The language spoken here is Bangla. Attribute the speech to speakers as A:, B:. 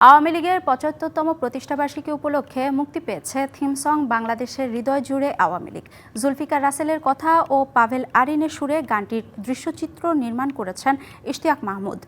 A: আওয়ামী লীগের পঁচাত্তরতম প্রতিষ্ঠাবার্ষিকী উপলক্ষে মুক্তি পেয়েছে থিম সং বাংলাদেশের হৃদয় জুড়ে আওয়ামী লীগ। জুলফিকার রাসেলের কথা ও পাভেল আরিনের সুরে গানটির দৃশ্যচিত্র নির্মাণ করেছেন ইশতিয়াক মাহমুদ।